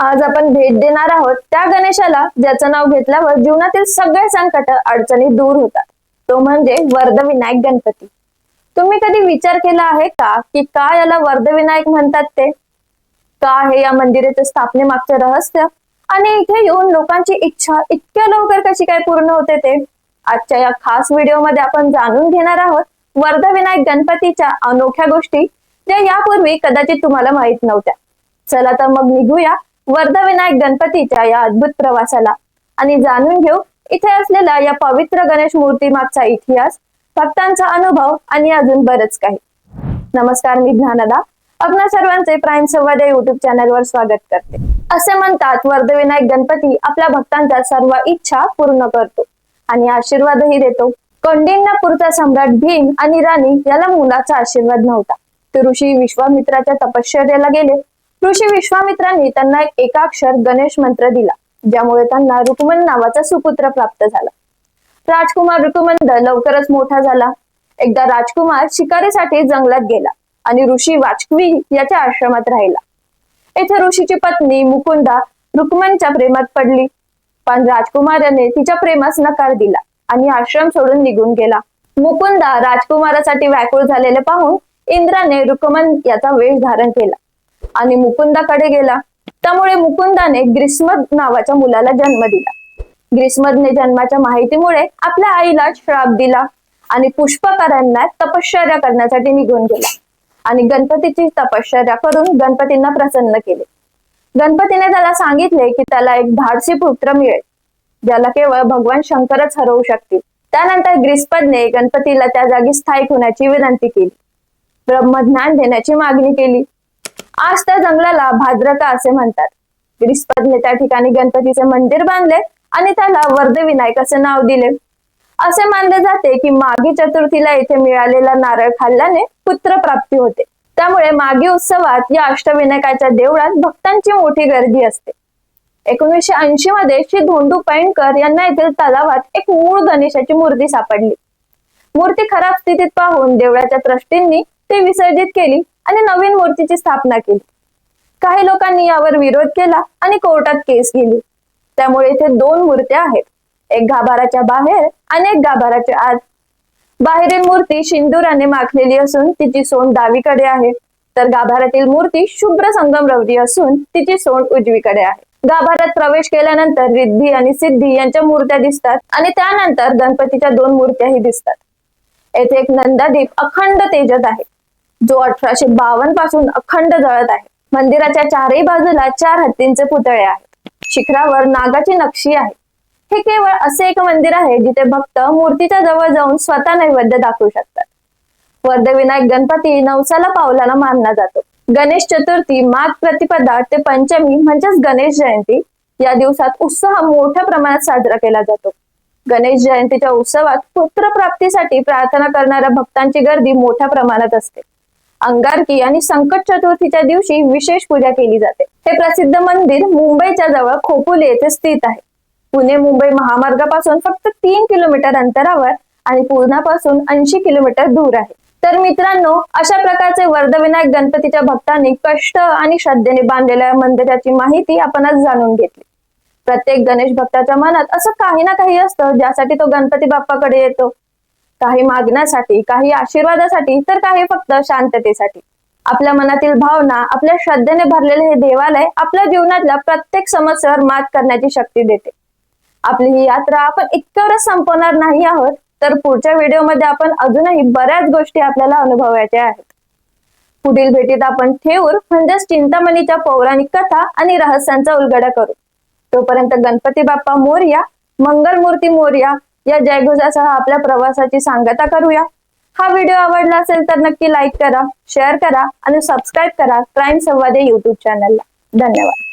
आज आपण भेट देणार आहोत त्या गणेशाला ज्याचं नाव घेतल्यावर जीवनातील सगळे संकट अडचणी दूर होतात. तो म्हणजे वर्धविनायक गणपती. तुम्ही कधी विचार केला आहे का की का याला वर्धविनायक म्हणतात ते? का आहे या मंदिराच्या स्थापनेमागचे रहस्य? आणि इथे येऊन लोकांची इच्छा इतक्या लवकर कशी काय पूर्ण होते ते? आजच्या या खास व्हिडिओमध्ये आपण जाणून घेणार आहोत वर्धविनायक गणपतीच्या अनोख्या गोष्टी ज्या यापूर्वी कदाचित तुम्हाला माहीत नव्हत्या. चला तर मग निघूया वर्धविनायक गणपतीच्या या अद्भुत प्रवासाला. आणि जाणून घेऊ इथे असलेला या पवित्र गणेश मूर्ती मागचा इतिहास भक्तांचा अनुभव आणि अजून बरंच काही. नमस्कार मी ज्ञानदा. आपल्या सर्वांचे प्राईम संवाद या युट्यूब चॅनलवर स्वागत करते. असे म्हणतात वर्धविनायक गणपती आपल्या भक्तांच्या सर्व इच्छा पूर्ण करतो आणि आशीर्वादही देतो. कौंडिन्यपूरचा सम्राट भीम आणि राणी याला मुलाचा आशीर्वाद नव्हता. ते ऋषी विश्वामित्राच्या तपश्चर्याला गेले. ऋषी विश्वामित्रांनी त्यांना एकाक्षर गणेश मंत्र दिला ज्यामुळे त्यांना रुक्मन नावाचा सुपुत्र प्राप्त झाला. राजकुमार ऋतुमंद लवकरच मोठा झाला. एकदा राजकुमार शिकारीसाठी जंगलात गेला आणि ऋषी वाचकवी याच्या आश्रमात राहिला. येथे ऋषीची पत्नी मुकुंदा रुक्मनच्या प्रेमात पडली. पण राजकुमाराने तिच्या प्रेमास नकार दिला आणि आश्रम सोडून निघून गेला. मुकुंदा राजकुमारासाठी व्याकुळ झालेले पाहून इंद्राने रुक्मन याचा वेश धारण केला. आणि मुकुंदाकडे गेला. त्यामुळे मुकुंदाने ग्रीष्मद नावाच्या मुलाला जन्म दिला. ग्रीष्मदने जन्माच्या माहितीमुळे आपल्या आईला श्राप दिला आणि पुष्पकारांना तपश्चर्या करण्यासाठी निघून गेला. आणि गणपतीची तपश्चर्या करून गणपतींना प्रसन्न केले. गणपतीने त्याला सांगितले की त्याला एक धाडसी पुत्र मिळेल ज्याला केवळ भगवान शंकरच हरवू शकतील. त्यानंतर ग्रीस्पदने गणपतीला त्या जागी स्थायिक होण्याची विनंती केली. ब्रह्मज्ञान देण्याची मागणी केली. आज त्या जंगलाला भाद्रका असे म्हणतात. ग्रीसपदने त्या ठिकाणी गणपतीचे मंदिर बांधले आणि त्याला वर्धविनायक असे नाव दिले. असे मानले जाते की मागी चतुर्थीला येथे मिळालेला नारळ खाल्ल्याने पुत्र प्राप्ती होते. त्यामुळे मागी उत्सवात या अष्टविनायकाच्या देवळात भक्तांची मोठी गर्दी असते. एकोणीसशे ऐंशी मध्ये श्री धोंडू पैणकर यांना येथील तलावात एक मूळ गणेशाची मूर्ती सापडली. मूर्ती खराब स्थितीत पाहून देवळाच्या ट्रस्टींनी ती विसर्जित केली. आणि नवीन मूर्तीची स्थापना केली. काही लोकांनी यावर विरोध केला आणि कोर्टात केस गेली. त्यामुळे इथे दोन मूर्त्या आहेत. एक गाभाराच्या बाहेर आणि एक गाभाराच्या आत. बाहेरील मूर्ती शिंदुराने माखलेली असून तिची सोंड डावीकडे आहे. तर गाभारातील मूर्ती शुभ्र संगमरवरी असून तिची सोंड उजवीकडे आहे. गाभारात प्रवेश केल्यानंतर रिद्धी आणि सिद्धी यांच्या मूर्त्या दिसतात आणि त्यानंतर गणपतीच्या दोन मूर्त्याही दिसतात. येथे एक नंदादीप अखंड तेजत आहे. जो अठराशे बावन्नपासून अखंड जळत आहे. मंदिराच्या चारही बाजूला चार हत्तींचे पुतळे आहेत. शिखरावर नागाची नक्षी आहे. हे केवळ असे एक मंदिर आहे जिथे भक्त मूर्तीच्या जवळ जाऊन स्वतः नैवेद्य दाखवू शकतात. वर्धविनायक गणपती नवसाला पावलाला मानला जातो. गणेश चतुर्थी माघ प्रतिपदा ते पंचमी म्हणजेच गणेश जयंती या दिवसात उत्साह मोठ्या प्रमाणात साजरा केला जातो. गणेश जयंतीच्या उत्सवात पुत्रप्राप्तीसाठी प्रार्थना करणाऱ्या भक्तांची गर्दी मोठ्या प्रमाणात असते. अंगारकी आणि संकट चतुर्थीच्या दिवशी विशेष पूजा केली जाते. हे प्रसिद्ध मंदिर मुंबईच्या जवळ खोपोली येथे स्थित आहे. पुणे मुंबई महामार्गापासून फक्त तीन किलोमीटर अंतरावर आणि पूर्णापासून ऐंशी किलोमीटर दूर आहे. तर मित्रांनो अशा प्रकारचे वर्धविनायक गणपतीच्या भक्तांनी कष्ट आणि श्रद्धेने बांधलेल्या मंदिराची माहिती आपण आज जाणून घेतली. प्रत्येक गणेश भक्ताच्या मनात असं काही ना काही असतं ज्यासाठी तो गणपती बाप्पाकडे येतो. काही मागण्यासाठी काही आशीर्वादासाठी तर काही फक्त शांततेसाठी. आपल्या मनातील भावना आपल्या श्रद्धेने भरलेले हे देवालय आपल्या जीवनातल्या प्रत्येक समस्येवर मात करण्याची शक्ती देते. आपली ही यात्रा आपण इतक्यावरच संपवणार नाही आहोत तर पुढच्या व्हिडिओमध्ये आपण अजूनही बऱ्याच गोष्टी आपल्याला अनुभवायच्या आहेत. पुढील भेटीत आपण ठेवूर म्हणजेच चिंतामणीच्या पौराणिक कथा आणि रहस्यांचा उलगडा करू. तोपर्यंत गणपती बाप्पा मोर्या मंगलमूर्ती मोर्या या जयघोषासह आपल्या प्रवासाची सांगता करूया. हा व्हिडिओ आवडला असेल तर नक्की लाईक करा शेअर करा आणि सबस्क्राईब करा क्राईम संवाद या युट्यूब चॅनलला धन्यवाद.